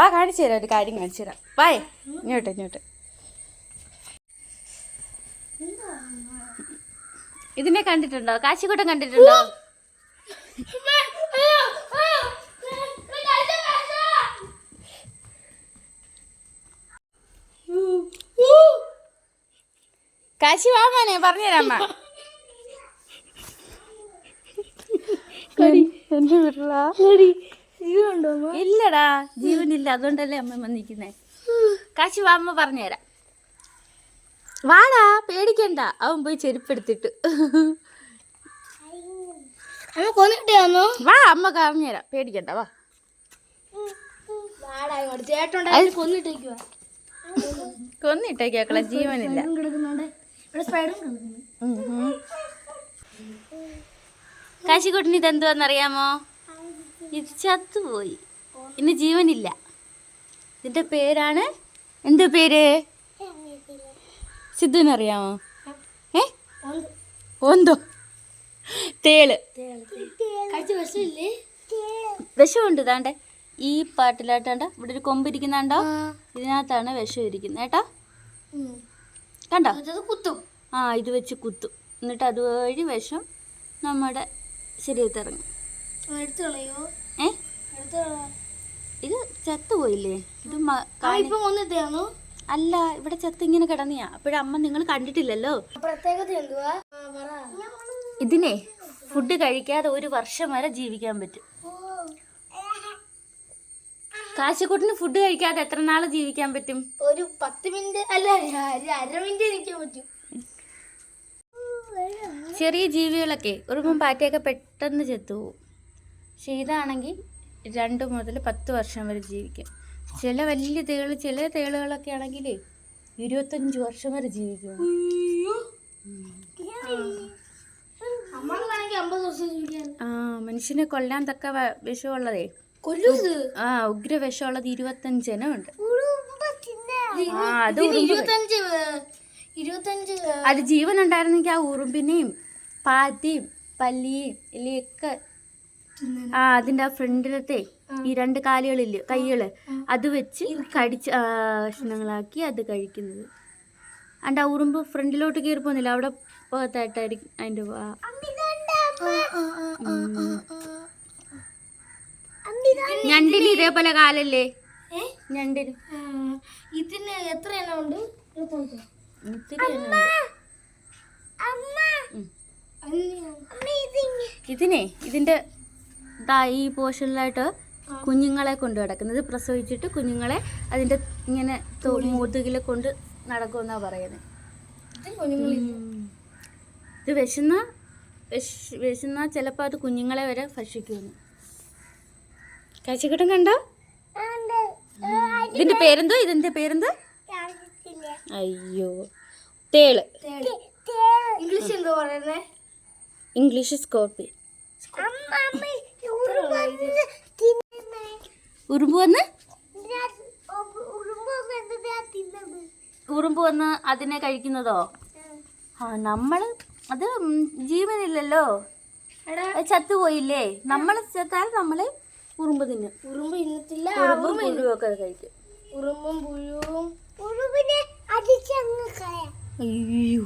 വാ കാണിച്ചു തരാം ഒരു കാര്യം കാണിച്ചു തരാം. വായേ ഇങ്ങോട്ട് ഇങ്ങോട്ട്. ഇതിനെ കണ്ടിട്ടുണ്ടോ? കാശിക്കൂട്ടം കണ്ടിട്ടുണ്ടോ? കാശി വാമാനെ പറഞ്ഞുതരാമ്മ എന്റെ വീട്ടിലാ ഇല്ലടാ ജീവനില്ല. അതുകൊണ്ടല്ലേ അമ്മ വന്നിരിക്കുന്നേ. കാശി വാ അമ്മ പറഞ്ഞുതരാം. വാടാ പേടിക്കണ്ട. അവൻ പോയി ചെരുപ്പെടുത്തിട്ട്. അമ്മ വാ അമ്മ പറഞ്ഞുതരാം. പേടിക്കണ്ട വാ. കൊന്നിട്ടേക്കളെ ജീവനില്ല. കാശിക്കുട്ടിന് ഇതെന്തുവാന്നറിയാമോ? ഇത് ചത്തുപോയി ഇന്ന് ജീവനില്ല. ഇതിന്റെ പേരാണ്? എന്ത് പേര്? സിദ്ധുവിനറിയാമോ? ഏ? ഓന്തോ. തേൾ. വിഷമുണ്ട് താണ്ടെ. ഈ പാട്ടിലാട്ടാണ്ട ഇവിടെ ഒരു കൊമ്പ് ഇരിക്കുന്നുണ്ടോ ഇതിനകത്താണ് വിഷം ഇരിക്കുന്നത് കേട്ടോ കണ്ടോ? കുത്തും. ആ ഇത് വെച്ച് കുത്തും. എന്നിട്ട് അതുവഴി വിഷം നമ്മുടെ കളയോ ഏ? ചത്ത് പോയില്ലേ? ഇത് ചത്തുപോയില്ലേ ഇത് അല്ല ഇവിടെ ചത്ത് ഇങ്ങനെ കിടന്നിയാ. അപ്പോഴമ്മ നിങ്ങൾ കണ്ടിട്ടില്ലല്ലോ? പ്രത്യേകത എന്തുവാ? പറ. ഇതിനെ ഫുഡ് കഴിക്കാതെ ഒരു വർഷം വരെ ജീവിക്കാൻ പറ്റും. കാശിക്കുട്ടിന് ഫുഡ് കഴിക്കാതെ എത്ര നാൾ ജീവിക്കാൻ പറ്റും? ഒരു പത്ത് മിനിറ്റ് അല്ല അര മിനിറ്റ് നിൽക്കാൻ പറ്റും. ചെറിയ ജീവികളൊക്കെ ഉറുമ്പും പാറ്റയൊക്കെ പെട്ടെന്ന് ചത്തുപോകും പക്ഷെ ഇതാണെങ്കിൽ രണ്ട് മുതൽ പത്ത് വർഷം വരെ ജീവിക്കും. ചില വലിയ തേൾ ചില തേളുകളൊക്കെ ആണെങ്കിൽ ഇരുപത്തഞ്ച് വർഷം വരെ ജീവിക്കും. ആ. മനുഷ്യനെ കൊല്ലാൻ തക്ക വിഷമുള്ളതേ ആ ഉഗ്ര വിഷമുള്ളത് ഇരുപത്തഞ്ചിനം ഉണ്ട്. ആ അത് അത് ജീവൻ ഉണ്ടായിരുന്നെങ്കിൽ ആ ഉറുമ്പിനെയും പാറ്റയും പല്ലിയും എലിയൊക്കെ ആ അതിന്റെ ആ ഫ്രണ്ടിലത്തെ ഈ രണ്ട് കാലുകളില്ലേ കൈകൾ അത് വെച്ച് കടിച്ച് കഷ്ണങ്ങളാക്കി അത് കഴിക്കുന്നത്. അണ്ട് ആ ഉറുമ്പ് ഫ്രണ്ടിലോട്ട് കയറി പോകുന്നില്ല അവിടെ പോകത്തായിട്ടായിരിക്കും അതിന്റെ. ഞണ്ടിന് ഇതേപോലെ കാലല്ലേ? ഞണ്ടിന്. ഇതിന് എത്ര എണ്ണം ഉണ്ട്. ഇതിനെ ഇതിന്റെ ദാ ഈ പോർഷനിലായിട്ട് കുഞ്ഞുങ്ങളെ കൊണ്ട് നടക്കുന്നത്. പ്രസവിച്ചിട്ട് കുഞ്ഞുങ്ങളെ അതിന്റെ ഇങ്ങനെ മുതുകിൽ കൊണ്ട് നടക്കുമെന്നാ പറയുന്നത് ഇത് വിശന്ന വിശ- വിശന്ന ചിലപ്പോൾ അത് കുഞ്ഞുങ്ങളെ വരെ ഭക്ഷിക്കുന്നു കഴിച്ചിട്ടും കണ്ടോ? ഇതിന്റെ പേരെന്തോ? ഇതിന്റെ പേരെന്തോ? അയ്യോ. തേൾ. ഇംഗ്ലീഷ് എന്തോ പറയുന്നത് ഇംഗ്ലീഷ് സ്കോർപ്പിയൻ ഉറുമ്പ് വന്ന്? ഉറുമ്പ് വന്ന് അതിനെ കഴിക്കുന്നതോ? ആ നമ്മൾ അത് ജീവനില്ലല്ലോ. ചത്തുപോയില്ലേ? നമ്മൾ ചത്താൽ നമ്മൾ ഉറുമ്പ് തിന്നും. ഉറുമ്പ് ഇന്നത്തില്ല ഉറുമ്പും പുഴുവൊക്കെ കഴിക്കും. ഉറുമ്പും പുഴുവും. ഉറുമ്പിനെ അടിച്ചങ്ങ് കളയാം. അയ്യോ.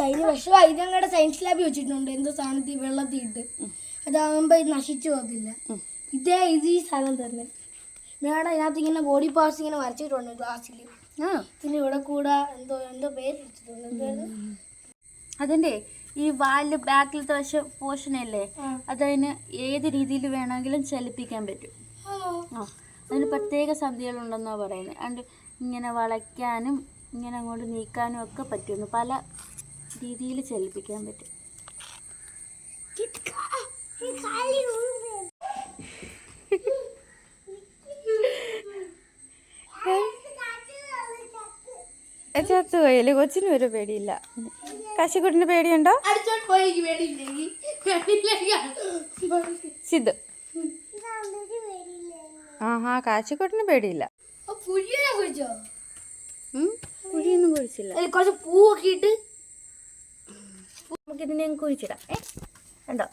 കഴിഞ്ഞ വർഷം. ഇത് ഞങ്ങളുടെ സയൻസ് ലാബിൽ വെച്ചിട്ടുണ്ട്. എന്തോ സാധനത്തിൽ വെള്ളത്തിൽ ഇട്ട്. അതാകുമ്പോ ഇത് നശിച്ചു പോകത്തില്ല. ഇതേ ഇത് ഈ സാധനം തന്നെ. മേഡം ഇതിനകത്ത് ഇങ്ങനെ ബോഡി പാർട്സ് ഇങ്ങനെ വരച്ചിട്ടുണ്ട്. ഗ്ലാസ്സിൽ ആ. പിന്നെ ഇവിടെ കൂടെ എന്തോ എന്തോ പേര് വെച്ചിട്ടുണ്ട്. ഈ വാൽ ബാക്കിലത്തെ വശ പോർഷൻ അല്ലേ? അതതിന് ഏത് രീതിയിൽ വേണമെങ്കിലും ചലിപ്പിക്കാൻ പറ്റും? ആ. അതിന് പ്രത്യേക സന്ധികളുണ്ടെന്നാണ് പറയുന്നത്. അണ്ട് ഇങ്ങനെ വളയ്ക്കാനും ഇങ്ങനെ അങ്ങോട്ട് നീക്കാനും ഒക്കെ പറ്റുന്നു. പല രീതിയിൽ ചലിപ്പിക്കാൻ പറ്റും. ചത്തു കയ്യിൽ കൊച്ചിന് ഒരു പേടിയില്ല. കാശിക്കുട്ടിന് പേടിയുണ്ടോ? സിദ്ധു. ആഹാ കാശിക്കുട്ടിന് പേടിയില്ല. പുഴിയൊന്നും കുഴിച്ചില്ല കുറച്ച് പൂവൊക്കെ ഇട്ട് നമുക്കിതിനെ കുഴിച്ചിടാം. ഏ? കണ്ടോ?